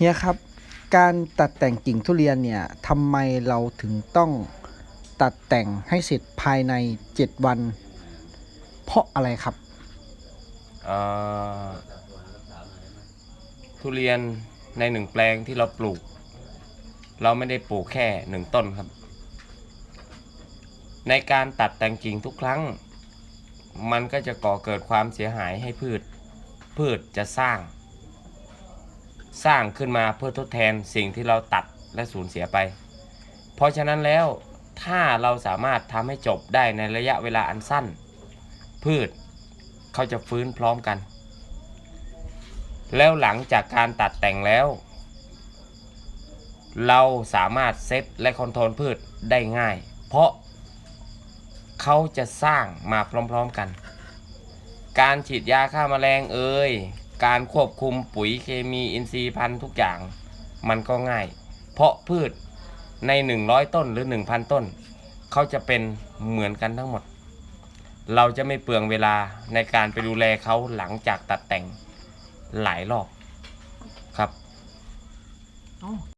เฮียครับ การตัดแต่งกิ่งทุเรียนเนี่ยทำไมเราถึงต้องตัดแต่งให้เสร็จภายใน 7 วัน เพราะอะไรครับ เอ่อทุเรียนในหนึ่งแปลงที่เราปลูก เราไม่ได้ปลูกแค่หนึ่งต้นครับ ในการตัดแต่งกิ่งทุกครั้ง มันก็จะก่อเกิดความเสียหายให้พืช พืชจะสร้าง สร้างขึ้นมาเพื่อทดแทนสิ่งที่เราตัดและสูญเสียไป เพราะฉะนั้นแล้วถ้าเราสามารถทำให้จบได้ในระยะเวลาอันสั้น พืชเขาจะฟื้นพร้อมกัน แล้วหลังจากการตัดแต่งแล้ว เราสามารถเซตและคอนโทรลพืชได้ง่าย เพราะเขาจะสร้างมาพร้อมๆกัน การฉีดยาฆ่าแมลงเอ่ย การควบคุมปุ๋ยเคมีอินทรีย์พันธุ์ทุกอย่างมันก็ง่าย เพราะพืชใน 100 ต้นหรือ 1,000 ต้น เขาจะเป็นเหมือนกันทั้งหมด เราจะไม่เปลืองเวลาในการไปดูแลเขาหลังจากตัดแต่งหลายรอบครับ